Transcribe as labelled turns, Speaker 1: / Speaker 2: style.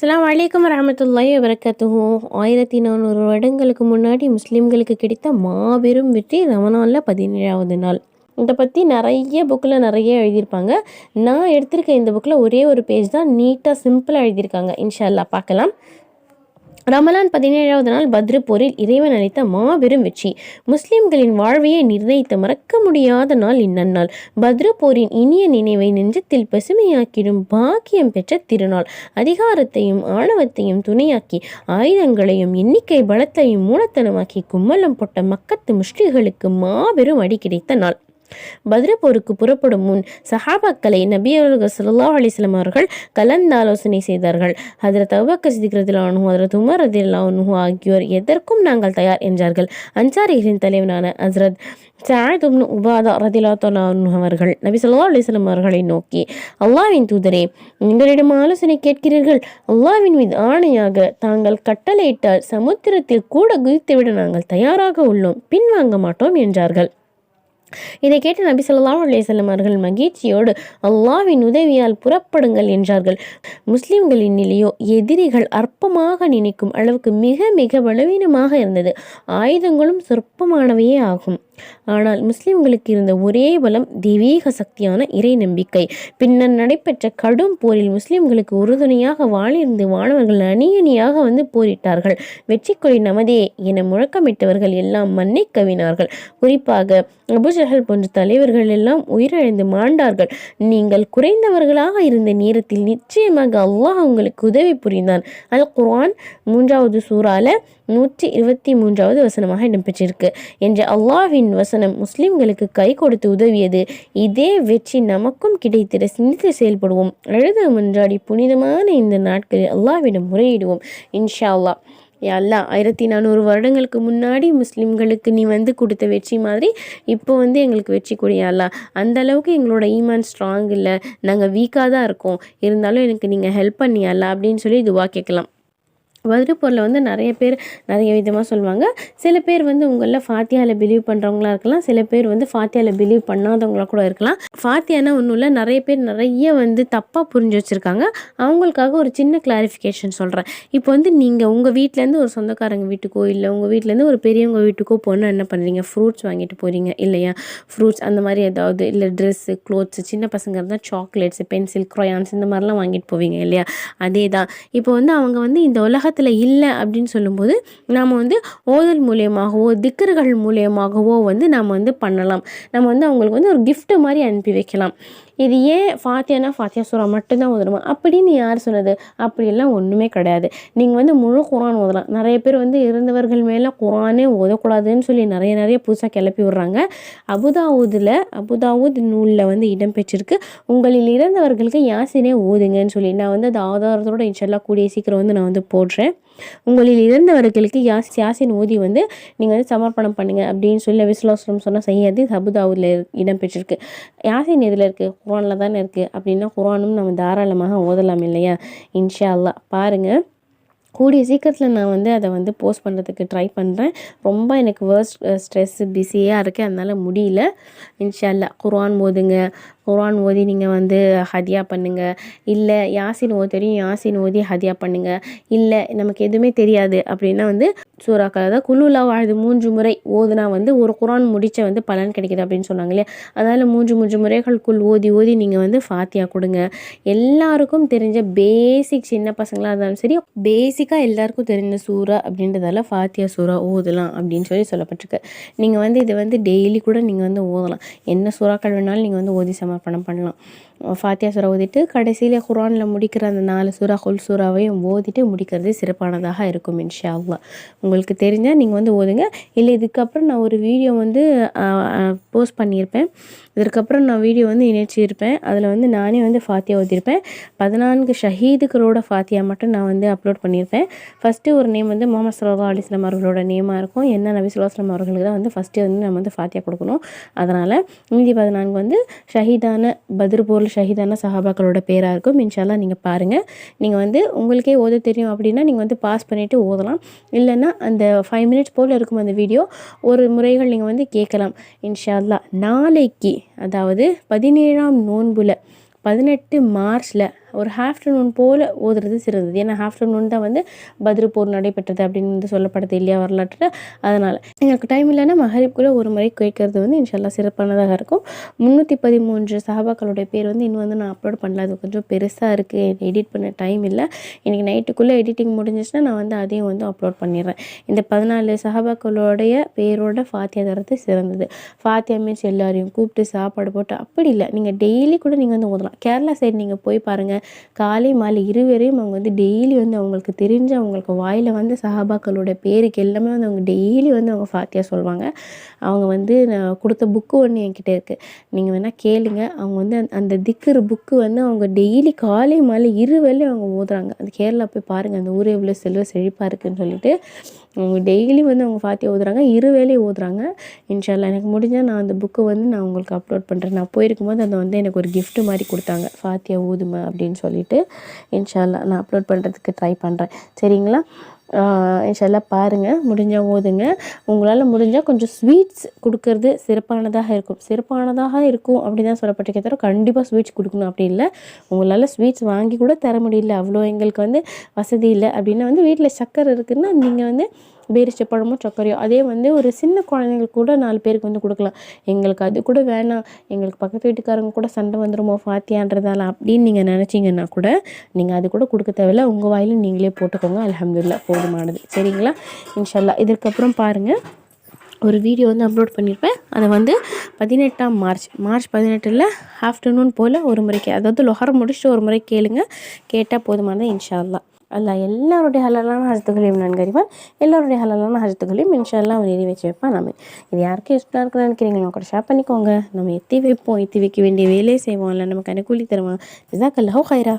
Speaker 1: அஸ்லாம் அலைக்கும் வரமத்துல்லாய் வபரகாத்துஹு. ஆயிரத்தி நானூறு வருடங்களுக்கு முன்னாடி முஸ்லீம்களுக்கு கிடைத்த மாபெரும் வெற்றி ரமணானில் பதினேழாவது நாள். இதை பற்றி நிறைய புக்கில் நிறைய எழுதியிருப்பாங்க. நான் எடுத்திருக்க இந்த புக்கில் ஒரே ஒரு பேஜ் தான் நீட்டாக சிம்பிளாக எழுதியிருக்காங்க. இன்ஷா பார்க்கலாம். ரமலான் பதினேழாவது நாள் பத்ரு போரில் இறைவன் அளித்த மாபெரும் வெற்றி. முஸ்லிம்களின் வாழ்வையை நிர்ணயித்த மறக்க முடியாத நாள் இந்நன்னாள் பத்ரு போரின் இனிய நினைவை நெஞ்சத்தில் பசுமையாக்கிடும் பாக்கியம் பெற்ற திருநாள். அதிகாரத்தையும் ஆணவத்தையும் துணையாக்கி ஆயுதங்களையும் எண்ணிக்கை பலத்தையும் மூலத்தனமாக்கி கும்மலம் போட்ட மக்கத்து முஷ்டிகளுக்கு மாபெரும் அடி கிடைத்த நாள். பத்ரப்போருக்கு புறப்படும் முன் சஹாபாக்களை நபி அவர்கள் சல்லா அலிஸ்லாம் அவர்கள் கலந்தாலோசனை செய்தார்கள். ஹதரத் அபுபக்கர் சிதிக்ரதிலானு ஹதரத் உமர் ரதில்லானு ஆகியோர் எதற்கும் நாங்கள் தயார் என்றார்கள். அன்சாரிகளின் தலைவனான ஹசரத் சாயத் உபாதா ரதிலாத்தோலானு அவர்கள் நபி சொல்லா அலிஸ்லாம் அவர்களை நோக்கி அல்லாவின் தூதரே எங்களிடம் ஆலோசனை கேட்கிறீர்கள். அல்லாவின் மீது ஆணையாக தாங்கள் கட்டளையிட்டால் சமுத்திரத்தில் கூட குதித்துவிட நாங்கள் தயாராக உள்ளோம். பின்வாங்க மாட்டோம் என்றார்கள். இதை கேட்டு நபி சொல்லாம் அலேசல்லம் அவர்கள் மகிழ்ச்சியோடு அல்லாஹ்வின் உதவியால் புறப்படுங்கள் என்றார்கள். முஸ்லிம்களின் நிலையோ எதிரிகள் அற்பமாக நினைக்கும் அளவுக்கு மிக மிக பலவீனமாக இருந்தது. ஆயுதங்களும் சொற்பமானவையே ஆகும். ஆனால் முஸ்லிம்களுக்கு இருந்த ஒரே பலம் தெய்வீக சக்தியான இறை நம்பிக்கை. பின்னர் நடைபெற்ற கடும் போரில் முஸ்லிம்களுக்கு உறுதுணையாக வாழிருந்து மாணவர்கள் அணி அணியாக வந்து போரிட்டார்கள். வெற்றி கொடி நமதே என முழக்கமிட்டவர்கள் எல்லாம் மண்ணை கவினார்கள். குறிப்பாக அபுஜஹல் போன்ற தலைவர்கள் எல்லாம் உயிரிழந்து மாண்டார்கள். நீங்கள் குறைந்தவர்களாக இருந்த நேரத்தில் நிச்சயமாக அல்லாஹ் உங்களுக்கு உதவி புரிந்தான். அல் குர்ஆன் மூன்றாவது சூறால நூற்றி இருபத்தி மூன்றாவது வசனமாக இடம்பெற்றிருக்கு. என்ற அல்லாஹின் அல்லாஹ்வின் வசனம் முஸ்லிம்களுக்கு கை கொடுத்து உதவியது. இதே வெற்றி நமக்கும் கிடைத்திட சிந்தித்து செயல்படுவோம். அழுத மன்றாடி புனிதமான இந்த நாட்களில் அல்லாவிடம் முறையிடுவோம். இன்ஷா அல்லாஹ் யா அல்லாஹ் ஆயிரத்தி நானூறு வருடங்களுக்கு முன்னாடி முஸ்லீம்களுக்கு நீ வந்து கொடுத்த வெற்றி மாதிரி இப்போ வந்து எங்களுக்கு வெற்றி கொடியா அல்லாஹ். அந்த அளவுக்கு எங்களோட ஈமான் ஸ்ட்ராங் இல்லை. நாங்கள் வீக்காக தான் இருக்கோம். இருந்தாலும் எனக்கு நீங்கள் ஹெல்ப் பண்ணியாலா அப்படின்னு சொல்லி இதுவாக கேட்கலாம். பத்ருப்பூரில் வந்து நிறைய பேர் நிறைய விதமாக சொல்லுவாங்க. சில பேர் வந்து உங்களில் ஃபாத்தியாவில் பிலீவ் பண்ணுறவங்களா இருக்கலாம். சில பேர் வந்து ஃபாத்தியாவில் பிலீவ் பண்ணாதவங்களா கூட இருக்கலாம். ஃபாத்தியானா ஒன்றும் இல்லை. நிறைய பேர் நிறைய வந்து தப்பாக புரிஞ்சு வச்சுருக்காங்க. அவங்களுக்காக ஒரு சின்ன கிளாரிஃபிகேஷன் சொல்கிறேன் இப்போ வந்து நீங்கள் உங்கள் வீட்டிலேருந்து ஒரு சொந்தக்காரங்க வீட்டுக்கோ இல்லை உங்கள் வீட்டிலேருந்து ஒரு பெரியவங்க வீட்டுக்கோ போனால் என்ன பண்ணுறீங்க ஃப்ரூட்ஸ் வாங்கிட்டு போகிறீங்க இல்லையா? ஃப்ரூட்ஸ் அந்த மாதிரி ஏதாவது இல்லை ட்ரெஸ்ஸு க்ளோத்ஸு சின்ன பசங்க இருந்தால் சாக்லேட்ஸு பென்சில் க்ரையான்ஸ் இந்த மாதிரிலாம் வாங்கிட்டு போவீங்க இல்லையா? அதே தான் இப்போ வந்து அவங்க வந்து இந்த பக்கத்தில் இல்லை அப்படின்னு சொல்லும்போது நாம் வந்து ஓதல் மூலியமாகவோ திக்கர்கள் மூலியமாகவோ வந்து நாம் வந்து பண்ணலாம். நம்ம வந்து அவங்களுக்கு வந்து ஒரு கிஃப்ட்டு மாதிரி அனுப்பி வைக்கலாம். இது ஏன் ஃபாத்தியானா ஃபாத்தியா சூரா மட்டும்தான் ஓதணுமா? அப்படின்னு யார் சொன்னது? அப்படியெல்லாம் ஒன்றுமே கிடையாது. நீங்கள் வந்து முழு குரான் ஓதலாம். நிறைய பேர் வந்து இறந்தவர்கள் மேலே குரானே ஓதக்கூடாதுன்னு சொல்லி நிறைய நிறைய புதுசாக கிளப்பி விடுறாங்க. அபுதாவுதில் அபுதாவுத் நூலில் வந்து இடம்பெற்றிருக்கு உங்களில் இறந்தவர்களுக்கு யாசினே ஓதுங்கன்னு சொல்லி. நான் வந்து அது ஆதாரத்தோட இன்ஷல்லா கூடிய சீக்கிரம் வந்து நான் வந்து போடுறேன். உங்களில் இறந்தவர்களுக்கு யாஸ் யாசின் ஓதி வந்து நீங்கள் வந்து சமர்ப்பணம் பண்ணுங்க அப்படின்னு சொல்லி விஸ்வாசம் சொன்னால் செய்யாது. அபுதாவுதில் இடம்பெற்றிருக்கு. யாசின் எதில் இருக்குது குரானில் தானே இருக்குது அப்படின்னா குரானும் நம்ம தாராளமாக ஓதலாம் இல்லையா? இன்ஷா அல்லா பாருங்கள் கூடிய சீக்கிரத்தில் நான் வந்து அதை வந்து போஸ்ட் பண்ணுறதுக்கு ட்ரை பண்ணுறேன் ரொம்ப எனக்கு வேர்ஸ்ட் ஸ்ட்ரெஸ்ஸு பிஸியாக இருக்குது அதனால் முடியல. இன்ஷா குரான் குர்ஆன் ஓதுங்க. குர்ஆன் ஓதி நீங்கள் வந்து ஹதியா பண்ணுங்கள் இல்லை யாசின் ஓத தெரியும் யாசின் ஓதி ஹதியா பண்ணுங்கள் இல்லை நமக்கு எதுவுமே தெரியாது அப்படின்னா வந்து சூறாக்கள் அதாவது குழுலா வாழ்து மூன்று முறை ஓதுனா வந்து ஒரு குரான் முடிச்ச வந்து பலன் கிடைக்குது அப்படின்னு சொன்னாங்க இல்லையா? அதனால் மூன்று மூன்று முறைகளுக்குள் ஓதி ஓதி நீங்கள் வந்து ஃபாத்தியா கொடுங்க. எல்லாருக்கும் தெரிஞ்ச பேசிக் சின்ன பசங்களாக இருந்தாலும் சரி பேசிக்காக எல்லாருக்கும் தெரிஞ்ச சூறா அப்படின்றதால ஃபாத்தியா சூறா ஓதலாம் அப்படின்னு சொல்லி சொல்லப்பட்டிருக்கு. நீங்கள் வந்து இதை வந்து டெய்லி கூட நீங்கள் வந்து ஓதலாம் என்ன சூறாக்கள் வேணாலும் நீங்கள் வந்து ஓதி சமர்ப்பணம் பண்ணலாம். ஃபாத்தியா சூறா ஓதிட்டு கடைசியில் குரானில் முடிக்கிற அந்த நாலு சூறா ஹொல் சூறாவையும் ஓதிட்டு முடிக்கிறது சிறப்பானதாக இருக்கும் இன்ஷா அல்லாஹ் உங்களுக்கு தெரிஞ்சால் நீங்கள் வந்து ஓதுங்க இல்லை இதுக்கப்புறம் நான் ஒரு வீடியோ வந்து போஸ்ட் பண்ணியிருப்பேன். இதற்கப்புறம் நான் வீடியோ வந்து இணைச்சிருப்பேன். அதில் வந்து நானே வந்து ஃபாத்தியா ஓதியிருப்பேன் பதினான்கு ஷஹீதுகளோட ஃபாத்தியா மட்டும் நான் வந்து அப்லோட் பண்ணியிருப்பேன். ஃபஸ்ட்டு ஒரு நேம் வந்து முகமது சல்லா அலிஸ்லாம் அவர்களோட நேமாக இருக்கும். என்ன நபி சுல்லாஸ்லாம் அவர்களுக்கு தான் வந்து ஃபஸ்ட்டு வந்து நம்ம வந்து ஃபாத்தியா கொடுக்கணும். அதனால் மீதி பதினான்கு வந்து ஷஹீதான பத்ர் ஷஹீதான சஹாபாக்களோட பேராக இருக்கும். இன்ஷால்லாம் நீங்கள் பாருங்கள் நீங்கள் வந்து உங்களுக்கே ஓத தெரியும் அப்படின்னா நீங்கள் வந்து பாஸ் பண்ணிவிட்டு ஓதலாம். இல்லைன்னா அந்த ஃபைவ் மினிட்ஸ் போல் இருக்கும் அந்த வீடியோ ஒரு முறைகள் நீங்கள் வந்து கேட்கலாம். இன்ஷா அல்லாஹ் நாளைக்கு அதாவது பதினேழாம் நோன்புல பதினெட்டு மார்ச்சில் ஒரு ஆஃப்டர்நூன் போல் ஓதுறது சிறந்தது. ஏன்னா ஆஃப்டர்நூன் தான் வந்து பத்ரு போர் நடைபெற்றது அப்படின்னு வந்து சொல்லப்படுது இல்லையா வரலாற்றில். அதனால் எங்களுக்கு டைம் இல்லைன்னா மஹரிப்குள்ளே ஒரு முறை கேட்கறது வந்து இன்ஷால்லா சிறப்பானதாக இருக்கும். முந்நூற்றி பதிமூன்று சஹாபாக்களுடைய பேர் வந்து இன்னும் வந்து நான் அப்லோட் பண்ணல. அது கொஞ்சம் பெருசாக இருக்குது எடிட் பண்ண டைம் இல்லை. இன்றைக்கி நைட்டுக்குள்ளே எடிட்டிங் முடிஞ்சிச்சுன்னா நான் வந்து அதையும் வந்து அப்லோட் பண்ணிடுறேன். இந்த பதினாலு சஹாபாக்களுடைய பேரோட ஃபாத்தியா தரது சிறந்தது. ஃபாத்தியா மீன்ஸ் எல்லாரையும் கூப்பிட்டு சாப்பாடு போட்டு அப்படி இல்லை. நீங்கள் டெய்லி கூட நீங்கள் வந்து ஓதலாம். கேரளா சைடு நீங்கள் போய் பாருங்கள் காலை மாலை இருவரையும் அவங்க வந்து டெய்லி வந்து அவங்களுக்கு தெரிஞ்ச அவங்களுக்கு வாயில் வந்து சஹாபாக்களோட பேருக்கு எல்லாமே வந்து அவங்க டெய்லி வந்து அவங்க ஃபாத்தியா சொல்லுவாங்க அவங்க வந்து நான் கொடுத்த புக்கு ஒன்று என்கிட்ட இருக்குது நீங்கள் வேணால் கேளுங்க. அவங்க வந்து அந்த- அந்த புக்கு வந்து அவங்க டெய்லி காலை மாலை இரு வேளையும் அவங்க ஓதுறாங்க. அந்த கேரளா போய் பாருங்கள் அந்த ஊரே எவ்வளோ செல்வ செழிப்பாக இருக்குன்னு சொல்லிட்டு அவங்க டெய்லி வந்து அவங்க ஃபாத்தியா ஓதுறாங்க. இரு வேளையும் ஓதுறாங்க. இன்ஷால்லா எனக்கு முடிஞ்சால் நான் அந்த புக்கு வந்து நான் உங்களுக்கு அப்லோட் பண்ணுறேன் நான் போயிருக்கும்போது அதை வந்து எனக்கு ஒரு கிஃப்ட்டு மாதிரி கொடுத்தாங்க. ஃபாத்தியா ஊதுமா அப்படின்னு சொல்லிட்டு இன்ஷால்லா நான் அப்லோட் பண்ணுறதுக்கு ட்ரை பண்ணுறேன் சரிங்களா? ஆஹ் இன்ஷால்லா பாருங்கள் முடிஞ்சால் ஓதுங்க. உங்களால் முடிஞ்சால் கொஞ்சம் ஸ்வீட்ஸ் கொடுக்கறது சிறப்பானதாக இருக்கும். சிறப்பானதாக இருக்கும் அப்படி தான் சொல்லப்பட்டிருக்கே தவிர கண்டிப்பாக ஸ்வீட்ஸ் கொடுக்கணும் அப்படி இல்லை. உங்களால் ஸ்வீட்ஸ் வாங்கி கூட தர முடியல. அவ்வளோ எங்களுக்கு வந்து வசதி இல்லை. அப்படின்னா வந்து வீட்டில் சக்கரை இருக்குதுன்னா நீங்கள் வந்து பேரிச்சப்பழமோ சர்க்கரையோ அதே வந்து ஒரு சின்ன குழந்தைங்களுக்கு கூட நாலு பேருக்கு வந்து கொடுக்கலாம். எங்களுக்கு அது கூட வேணாம். எங்களுக்கு பக்கத்து வீட்டுக்காரங்க கூட சண்டை வந்துருமோ ஃபாத்தியான்றதால அப்படின்னு நீங்கள் நினச்சிங்கன்னா கூட நீங்கள் அது கூட கொடுக்க தேவையில்ல. உங்கள் வாயில் நீங்களே போட்டுக்கோங்க. அலமதுல்லா போதுமானது. சரிங்களா? இன்ஷால்லா. இதுக்கப்புறம் பாருங்கள் ஒரு வீடியோ வந்து அப்லோட் பண்ணியிருப்பேன் அதை வந்து பதினெட்டாம் மார்ச். மார்ச் பதினெட்டில் ஆஃப்டர்நூன் போல் ஒரு முறைக்கு அதாவது லொஹரம் முடிச்சுட்டு ஒரு முறை கேளுங்க. கேட்டால் போதுமானது இன்ஷா அல்லா எல்லோருடைய எல்லாருடைய ஹலாலான ஹஜத்துகளையும் நன்கறிவான் எல்லாருடைய ஹலலான ஹஜத்துகளையும் இன்ஷா அல்லாஹ் அவன் நிறைவேற்றி வைப்பான். நம்ம இது யாருக்கு யூஸ்ஃபுல்லாக இருக்குன்னு நினைக்கிறீங்களோ கூட ஷேர் பண்ணிக்கோங்க. நம்ம எத்தி வைப்போம் எத்தி வைக்க வேண்டிய வேலையை செய்வோம். இல்லை நமக்கு அனுகூலி தருவான். இதாக்கல்லாஹோ ஹைரா